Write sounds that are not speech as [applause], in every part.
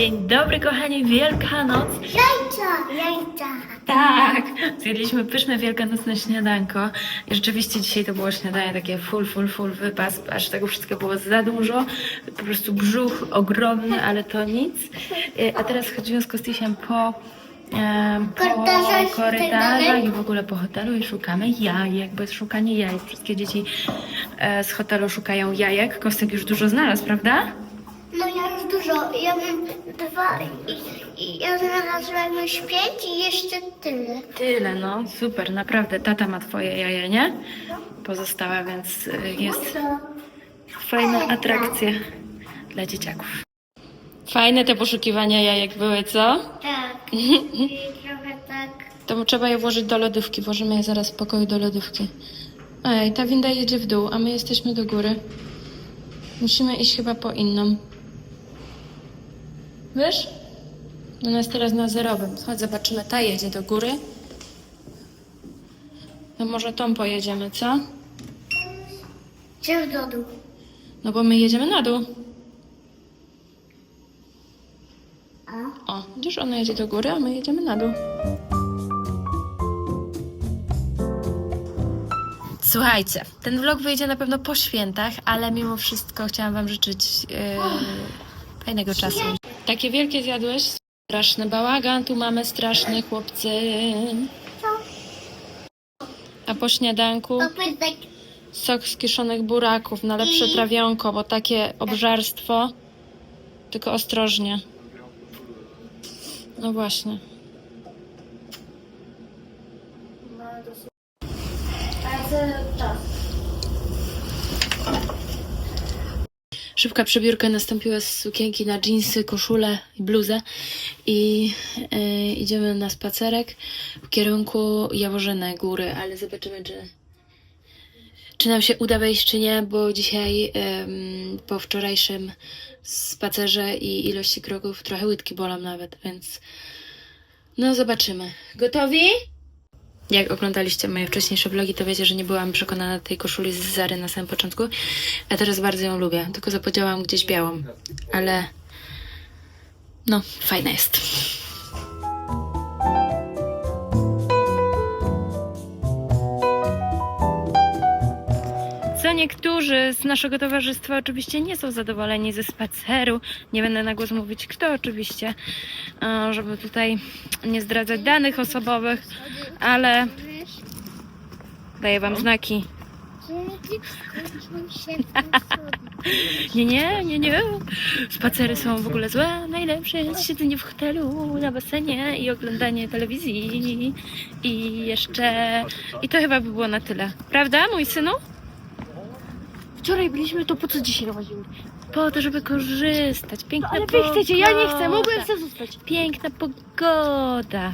Dzień dobry, kochani, Wielkanoc. Jajca! Jajca! Tak, zjedliśmy pyszne wielkanocne śniadanko. I rzeczywiście dzisiaj to było śniadanie takie full, full, full wypas, aż tego wszystkiego było za dużo. Po prostu brzuch ogromny, ale to nic. E, A teraz chodzimy z Kostisiem po, po Korytarzach i tak i w ogóle po hotelu i szukamy jajek, bo jest szukanie jajek. Wszystkie dzieci e, z hotelu szukają jajek. Kostek już dużo znalazł, prawda? No ja dużo, ja mam dwa i, i ja znalazłam już pięć i jeszcze tyle. Tyle, no super, naprawdę. Tata ma twoje jaja, nie? Pozostałe, więc y, jest fajna atrakcja dla dzieciaków. Fajne te poszukiwania jajek były, co? Tak. I [laughs] trochę tak. To trzeba je włożyć do lodówki. Włożymy je zaraz w pokoju do lodówki. Ej, ta winda jedzie w dół, a my jesteśmy do góry. Musimy iść chyba po inną. Wiesz? Ona jest teraz na zerowym. Chodź, zobaczymy. Ta jedzie do góry. No może tą pojedziemy, co? Gdzie do dół? No bo my jedziemy na dół. A? O, widzisz, ona jedzie do góry, a my jedziemy na dół. Słuchajcie, ten vlog wyjdzie na pewno po świętach, ale mimo wszystko chciałam Wam życzyć yy, fajnego czasu. Takie wielkie zjadłeś? Straszny bałagan, tu mamy straszny chłopcy. A po śniadanku sok z kiszonych buraków na lepsze trawionko, bo takie obżarstwo, tylko ostrożnie. No właśnie. A za czas. Szybka przebiórka nastąpiła z sukienki na dżinsy, koszulę i bluzę i e, idziemy na spacerek w kierunku Jaworzyny Góry, ale zobaczymy, czy, czy nam się uda wejść, czy nie, bo dzisiaj po wczorajszym spacerze i ilości kroków trochę łydki bolą nawet, więc no zobaczymy. Gotowi? Jak oglądaliście moje wcześniejsze vlogi, to wiecie, że nie byłam przekonana tej koszuli z Zary na samym początku, a teraz bardzo ją lubię, tylko zapodziałam gdzieś białą, ale no, fajna jest. Niektórzy z naszego towarzystwa oczywiście nie są zadowoleni ze spaceru. Nie będę na głos mówić kto oczywiście, e, żeby tutaj nie zdradzać danych osobowych, ale daję wam znaki. Nie, nie, nie, nie. Spacery są w ogóle złe. Najlepsze jest siedzenie w hotelu, na basenie i oglądanie telewizji. I jeszcze... I to chyba by było na tyle. Prawda, mój synu? Wczoraj byliśmy, to po co dzisiaj chodzimy? Po to, żeby korzystać. Piękna Ale wy chcecie, ja nie chcę, mogłem pogoda. chcę zostać. Piękna pogoda.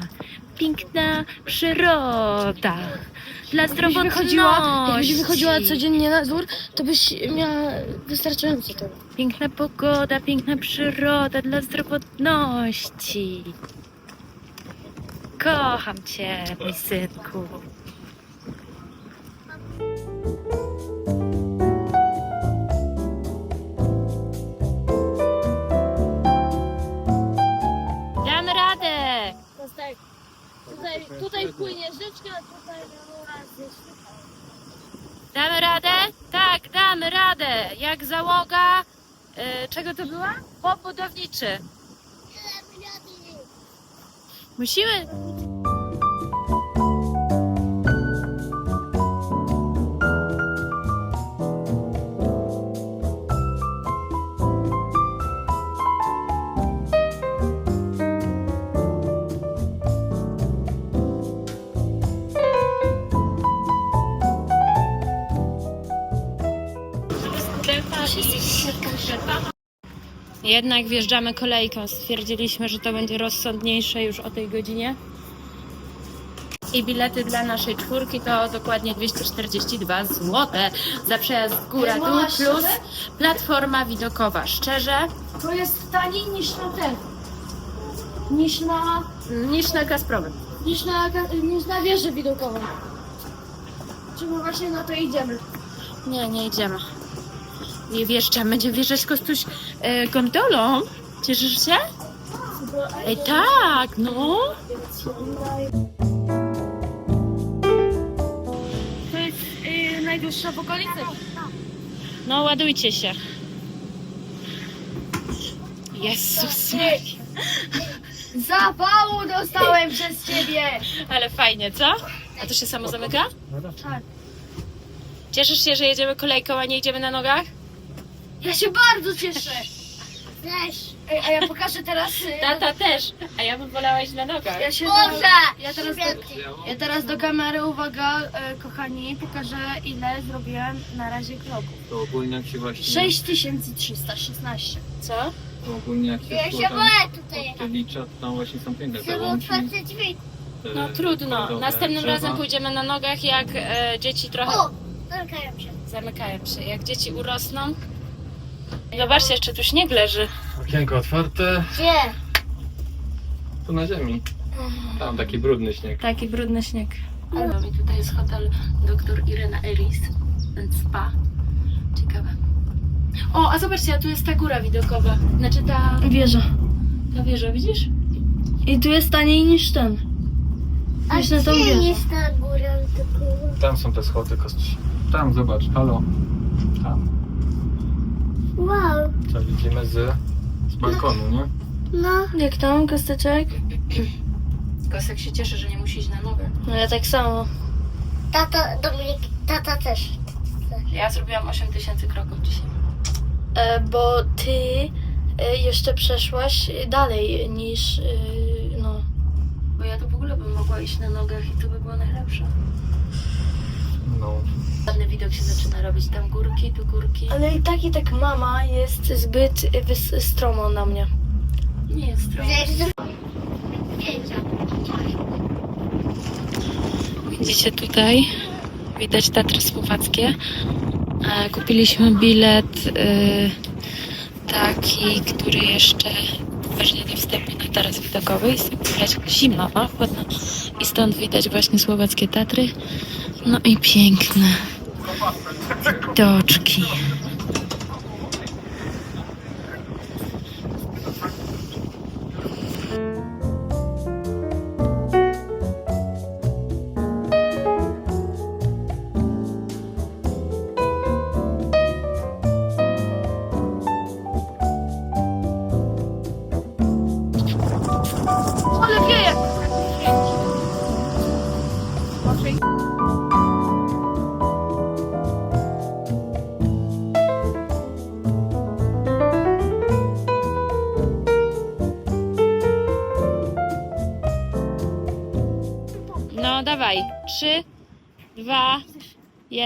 Piękna przyroda. Dla Jakbyś zdrowotności. wychodziła, jakbyś wychodziła codziennie na dwór, to byś miała wystarczająco tego. Piękna pogoda, piękna przyroda dla zdrowotności. Kocham cię, mój synku. Budowniczy. Musimy. Jednak wjeżdżamy kolejką. Stwierdziliśmy, że to będzie rozsądniejsze już o tej godzinie. I bilety dla naszej czwórki to dokładnie 242 zł za przejazd góra dół plus platforma widokowa. Szczerze, To jest taniej niż na ten. Niż na, niż na Gazpromie. niż na, niż na wieżę widokową. Czemu właśnie na to idziemy? Nie, nie idziemy. Nie wjeżdżamy. Będzie wjeżdżać Kostuś e, gondolą. Cieszysz się? Ej, tak, no. To jest yy, najdłuższa w okolicy. No, ładujcie się. Jezus Maria. Zawału dostałem przez ciebie! Ale fajnie, co? A to się samo zamyka? Tak. Cieszysz się, że jedziemy kolejką, a nie idziemy na nogach? Ja się bardzo cieszę! Też. Ej, a ja pokażę teraz... y, Tata też, a ja bym wolała iść na nogach. Ja się Boże! ja teraz, do, ja teraz do kamery, uwaga, e, kochani, pokażę ile zrobiłem na razie kroków. To ogólnie jak się właśnie... 6316. Co? To ogólnie jak się Ja szło się tam boję tutaj. odlicza, to tam właśnie są piękne te Chcę łąki. otwarte drzwi. te No trudno. Następnym drzewa. razem pójdziemy na nogach, jak e, dzieci trochę O! Zamykają się. zamykają się. Jak dzieci urosną. Zobaczcie, jeszcze tu śnieg leży. Okienko otwarte, Gdzie? tu na ziemi. Tam taki brudny śnieg. Taki brudny śnieg. I tutaj jest hotel dr Irena Elis, ten spa. Ciekawe. O, a zobaczcie, a tu jest ta góra widokowa. Znaczy ta, Wieża. ta wieża, widzisz? I tu jest taniej niż ten. A na tą gdzie jest ta góra? tylko- Tam są te schody kości. Tam, zobacz, halo. Tam. Wow. Co widzimy z, z balkonu, nie? No. Jak tam, kosteczek? Kosek się cieszy, że nie musi iść na nogę. No ja tak samo. Tata, Dominik, tata też. Ja zrobiłam 8000 kroków dzisiaj. E, bo ty e, jeszcze przeszłaś dalej niż, e, no. Bo ja to w ogóle bym mogła iść na nogach i to by było najlepsze. No. Ładny widok się zaczyna robić. Tam górki, tu górki. Ale i tak i tak mama jest zbyt wys- stromo na mnie. Nie jest. Widzicie tutaj? Widać Tatry Słowackie. E, Kupiliśmy bilet e, taki, który jeszcze uważnie wstępnie na taras widokowy. Jest widać zimno, a chłodno. I stąd widać właśnie słowackie Tatry. No i piękne widoczki.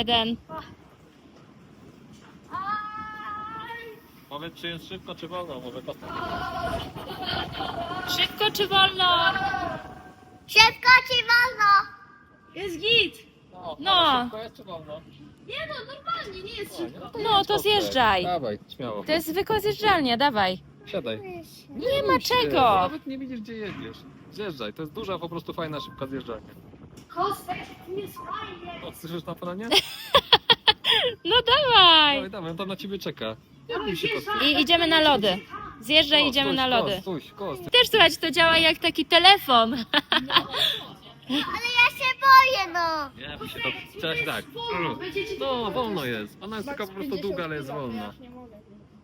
Jeden. Powiedz, czy jest szybko, czy wolno? Może to... Szybko czy wolno? Szybko ci wolno. Jest git! No. Szybko jest, czy wolno? Nie no, normalnie, nie jest szybko. No to zjeżdżaj. Dawaj, śmiało. To jest zwykła zjeżdżalnia, dawaj. Siadaj. Nie ma Bój się, czego. Nawet nie widzisz, gdzie jedziesz. Zjeżdżaj, to jest duża, po prostu fajna, szybka zjeżdżalnia. Kostek, jest fajnie! O, słyszysz na planie? [laughs] No dawaj. Dawaj, dawaj, on tam na ciebie czeka. Nie się, kostek. I idziemy na lody. Zjeżdżaj, idziemy na lody. Stój, kost. Też słuchajcie, to działa jak taki telefon. [laughs] Ale ja się boję, no. Nie, bój się, to trzeba się tak. No, wolno jest. Ona jest taka po prostu długa, ale jest wolna.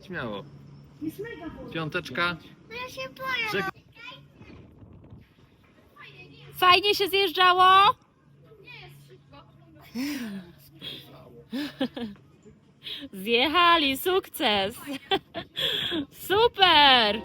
Śmiało. Piąteczka. No ja się boję. Czek- Fajnie się zjeżdżało? Zjechali, sukces. Super.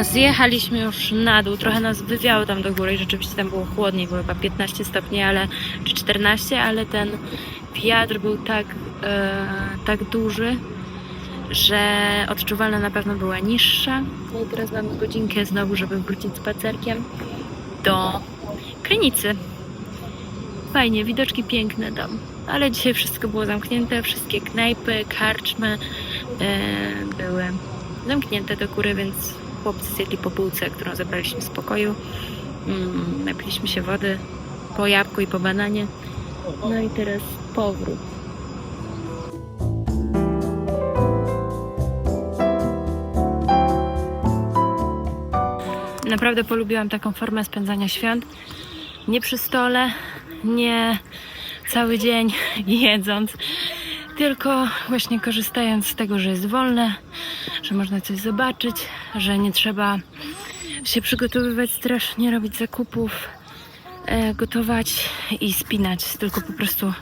Zjechaliśmy już na dół, trochę nas wywiało tam do góry i rzeczywiście tam było chłodniej, było chyba 15 stopni, ale, czy 14, ale ten wiatr był tak, e, tak duży, że odczuwalna na pewno była niższa. No i teraz mamy godzinkę znowu, żeby wrócić spacerkiem do Krynicy. Fajnie, widoczki piękne tam, ale dzisiaj wszystko było zamknięte, wszystkie knajpy, karczmy e, były zamknięte do góry, więc chłopcy zjedli po bułce, którą zabraliśmy z pokoju. Mm, napiliśmy się wody po jabłku i po bananie. No i teraz powrót. Naprawdę polubiłam taką formę spędzania świąt. Nie przy stole, nie cały dzień [laughs] jedząc, tylko właśnie korzystając z tego, że jest wolne, że można coś zobaczyć, że nie trzeba się przygotowywać strasznie, robić zakupów, e, gotować i spinać, tylko po prostu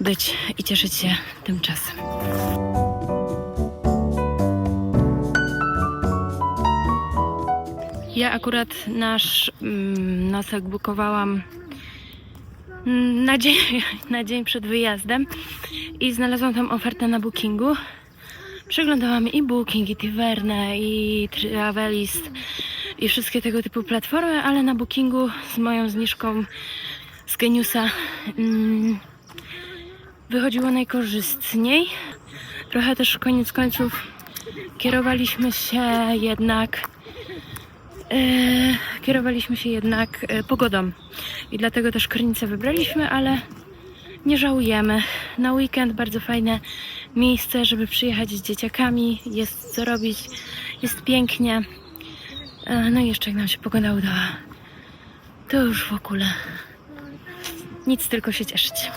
być i cieszyć się tym czasem. Ja akurat nasz mm, nosek bukowałam mm, na dzień, [laughs] na dzień przed wyjazdem i znalazłam tam ofertę na bookingu. Przeglądałam i Booking, i Tivernę, i Travelist, i wszystkie tego typu platformy, ale na bookingu z moją zniżką z Geniusa mm, wychodziło najkorzystniej. Trochę też koniec końców kierowaliśmy się jednak kierowaliśmy się jednak e, pogodą i dlatego też Krynicę wybraliśmy, ale nie żałujemy. Na weekend bardzo fajne miejsce, żeby przyjechać z dzieciakami, jest co robić, jest pięknie. E, No i jeszcze jak nam się pogoda udała, to już w ogóle nic, tylko się cieszyć.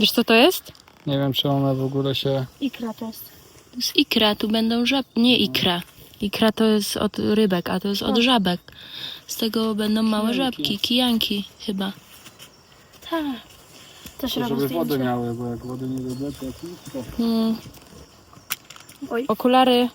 Wiesz co to jest? Nie wiem, czy one w ogóle się... Ikra to jest. To jest ikra, tu będą żab... Nie ikra. Ikra to jest od rybek, a to jest od żabek. Z tego będą małe Kijanki. żabki, kijanki chyba. Tak. Też To, robią żeby wodę zdjęcia. miały, bo jak wody nie lubię, to. Mm. Oj. Okulary.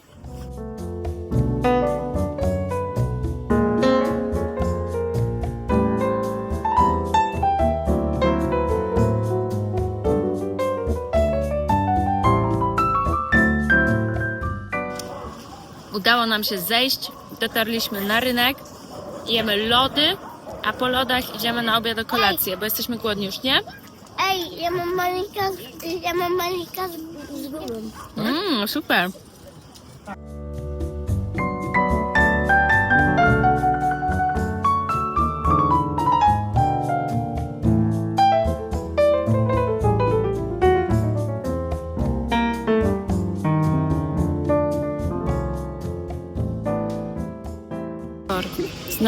Udało nam się zejść. Dotarliśmy na rynek. Jemy lody, a po lodach idziemy na obiad o kolację, bo jesteśmy głodni już, nie? Ej, ja mam malika, ja mam malika z, z górą. Mmm, super.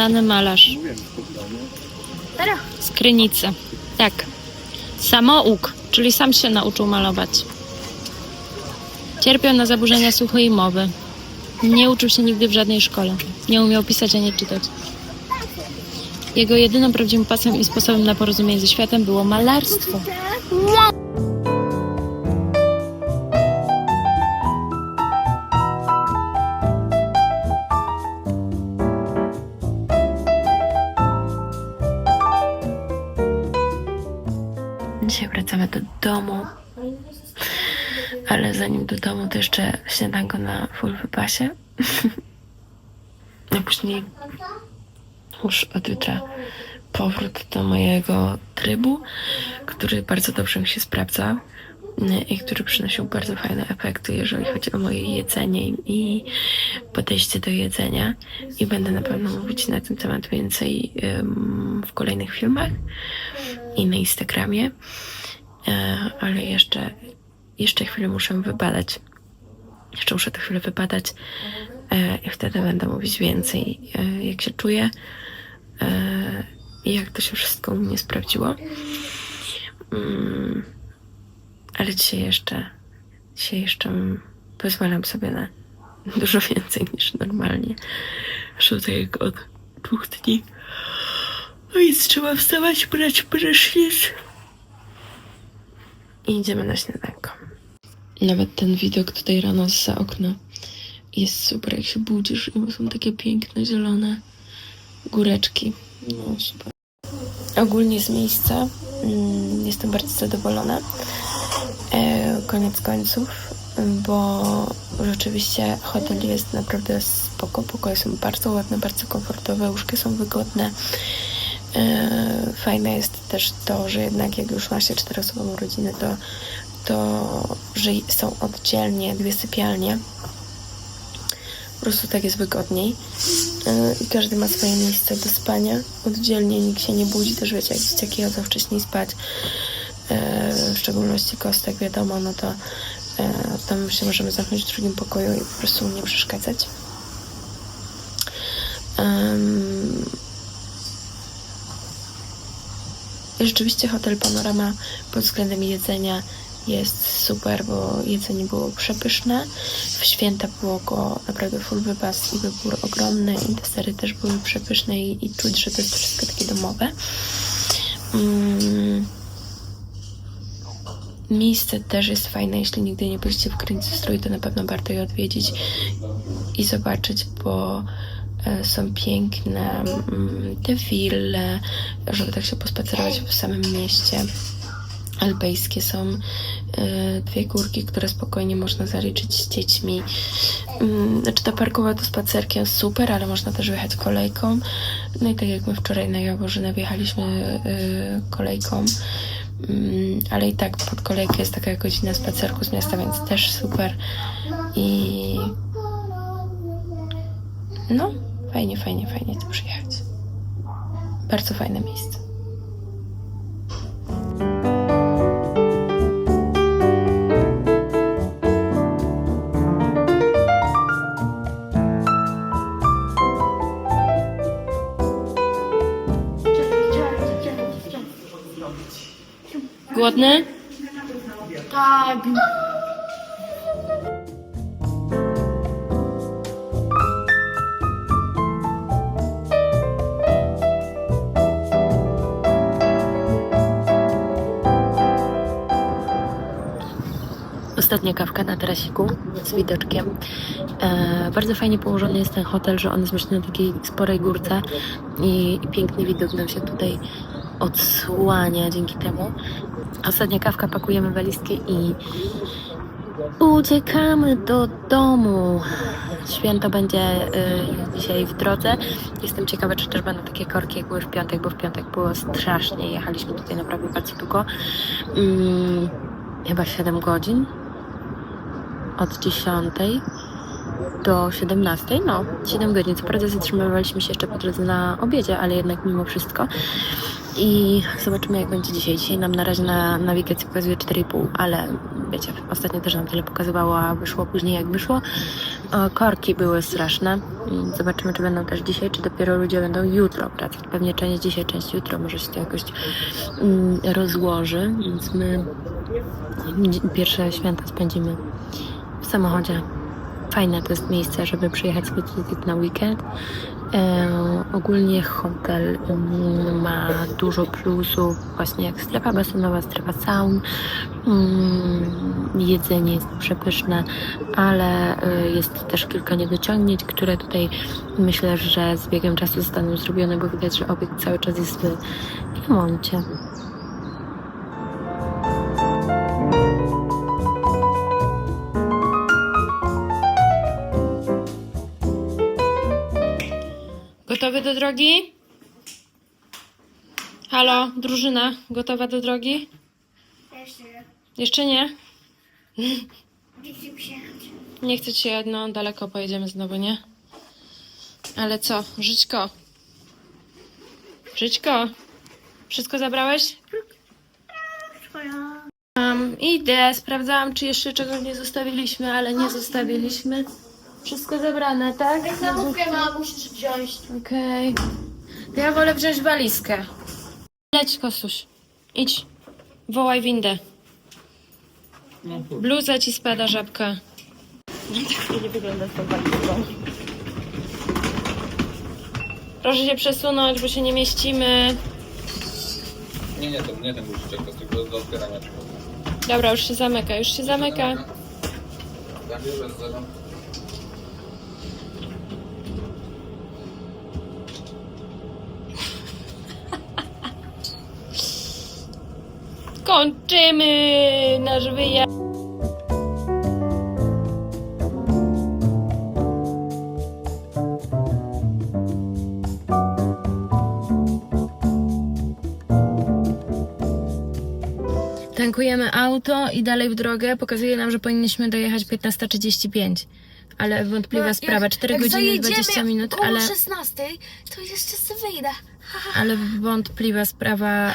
Znany malarz. Z Krynicy. Tak. Samouk, czyli sam się nauczył malować. Cierpiał na zaburzenia słuchu mowy. Nie uczył się nigdy w żadnej szkole. Nie umiał pisać ani czytać. Jego jedyną prawdziwą pasją i sposobem na porozumienie ze światem było malarstwo. Domu. Ale zanim do domu, to jeszcze śniadanko na full wypasie. [laughs] A później już od jutra powrót do mojego trybu, który bardzo dobrze mi się sprawdza y, i który przynosił bardzo fajne efekty, jeżeli chodzi o moje jedzenie i podejście do jedzenia. I będę na pewno mówić na ten temat więcej w kolejnych filmach i na Instagramie. E, ale jeszcze, jeszcze chwilę muszę wybadać. Jeszcze muszę tę chwilę wybadać e, i wtedy będę mówić więcej, e, jak się czuję i jak to się wszystko u mnie sprawdziło. Mm, ale dzisiaj jeszcze, dzisiaj jeszcze pozwalam sobie na dużo więcej niż normalnie. Zresztą tak jak od dwóch dni. No więc trzeba wstawać, brać prysznic i idziemy na śniadanko. Nawet ten widok tutaj rano za okna jest super, jak się budzisz i są takie piękne, zielone góreczki. No super. Ogólnie z miejsca mm, jestem bardzo zadowolona. E, koniec końców, bo rzeczywiście hotel jest naprawdę spoko. Pokoje są bardzo ładne, bardzo komfortowe, łóżki są wygodne. E, Fajne jest też to, że jednak jak już ma się czteroosobową rodzinę, to to, że są oddzielnie dwie sypialnie. Po prostu tak jest wygodniej. Yy, I każdy ma swoje miejsce do spania. Oddzielnie nikt się nie budzi, też wiecie, jak dzieciaki chodzą wcześniej spać. Yy, w szczególności Kostek, wiadomo, no to tam się możemy zamknąć w drugim pokoju i po prostu nie przeszkadzać. Rzeczywiście hotel Panorama pod względem jedzenia jest super, bo jedzenie było przepyszne. W święta było go naprawdę full wypas i wybór ogromny i desery też były przepyszne i, i czuć, że to jest wszystko takie domowe. Mm. Miejsce też jest fajne, jeśli nigdy nie byliście w Krynicy Strój, to na pewno warto je odwiedzić i zobaczyć, bo są piękne mm, te wille, żeby tak się pospacerować w samym mieście. Alpejskie są e, dwie górki, które spokojnie można zaliczyć z dziećmi. Mm, Znaczy ta parkowa to spacerkiem super, ale można też wyjechać kolejką. No i tak jak my wczoraj na Jaworzynę wjechaliśmy e, kolejką, Mm, ale i tak pod kolejkę jest taka godzina spacerku z miasta, więc też super. I no, fajnie, fajnie, fajnie tu przyjechać. Bardzo fajne miejsce. Głodny? Tak. Kawka na tarasiku z widoczkiem. E, bardzo fajnie położony jest ten hotel, że on jest właśnie na takiej sporej górce i, i piękny widok nam się tutaj odsłania dzięki temu. Ostatnia kawka, pakujemy walizki i uciekamy do domu. Święto będzie y, dzisiaj w drodze. Jestem ciekawa, czy też będą takie korki, jak były w piątek, bo w piątek było strasznie. Jechaliśmy tutaj naprawdę bardzo długo. Mm, chyba 7 godzin. Od 10 do 17, no 7 godzin. Co prawda zatrzymywaliśmy się jeszcze po drodze na obiedzie, ale jednak mimo wszystko. I zobaczymy jak będzie dzisiaj. Dzisiaj nam na razie na nawigacji pokazuje 4,5, ale wiecie, ostatnio też nam tyle pokazywało, a wyszło później jak wyszło. Korki były straszne. Mm, Zobaczymy czy będą też dzisiaj, czy dopiero ludzie będą jutro wracać. Pewnie część dzisiaj, część jutro, może się to jakoś mm, rozłoży, więc my pierwsze święta spędzimy w samochodzie. Fajne to jest miejsce, żeby przyjechać tutaj na weekend. E, ogólnie hotel mm, ma dużo plusów, właśnie jak strefa basenowa, strefa saun. Mm, jedzenie jest przepyszne, ale y, jest też kilka niedociągnięć, które tutaj myślę, że z biegiem czasu zostaną zrobione, bo widać, że obiekt cały czas jest w remoncie. Gotowy do drogi? Halo, drużyna, gotowa do drogi? Jeszcze Jeszcze nie? nie chcę przyjechać. Nie chcę ci jedno, daleko pojedziemy znowu, nie? Ale co, Żyćko? Żyćko? Wszystko zabrałeś? Um, idę, sprawdzałam, czy jeszcze czegoś nie zostawiliśmy, ale nie zostawiliśmy. Wszystko zebrane, tak? Zamówkę ma, musisz wziąć. Okej. To Ja wolę wziąć walizkę. Leć, Kosuś. Idź. Wołaj windę. Bluza ci spada, żabka. nie wygląda z tą walizką. Proszę się przesunąć, bo się nie mieścimy. Nie, nie, to nie ten guziczek, to jest tylko do otwierania. Dobra, już się zamyka, już się zamyka. Ja biorę z. Kończymy nasz wyjazd. tankujemy auto i dalej w drogę. Pokazuje nam, że powinniśmy dojechać 15.35. Ale wątpliwa sprawa, 4 godziny i 20 minut, ale, 16, to jeszcze sobie wyjdę. Ale wątpliwa sprawa,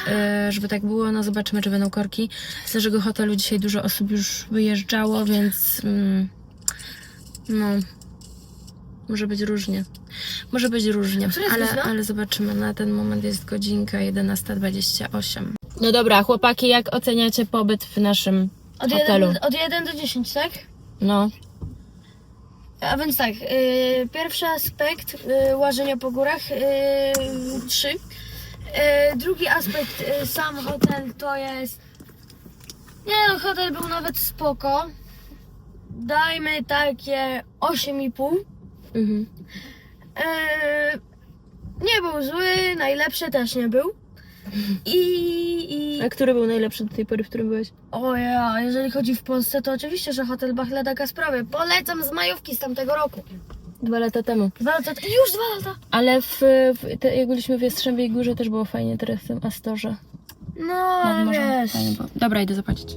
y, żeby tak było. No zobaczymy, czy będą korki. Z naszego hotelu dzisiaj dużo osób już wyjeżdżało, więc mm, no, może być różnie. Może być różnie, ale, ale zobaczymy. Na ten moment jest godzinka 11.28. No dobra, chłopaki, jak oceniacie pobyt w naszym Od hotelu? 1, od 1 do 10, tak? No, A więc tak, y, pierwszy aspekt y, łażenia po górach, y, trzy. Y, drugi aspekt, y, sam hotel to jest. Nie no, hotel był nawet spoko. Dajmy takie 8,5. mhm. Y, nie był zły, najlepszy też nie był. I, i A który był najlepszy do tej pory, w którym byłeś? o ja, jeżeli chodzi w Polsce, to oczywiście, że hotel Bachleda sprawy. Polecam z majówki z tamtego roku. Dwa lata temu. Dwa lata, już dwa lata. Ale w, w te, jak byliśmy w Jastrzębiej Górze też było fajnie, teraz w tym Astorze. No, Nad ale morzem. wiesz. Fajnie było. Dobra, idę zapłacić.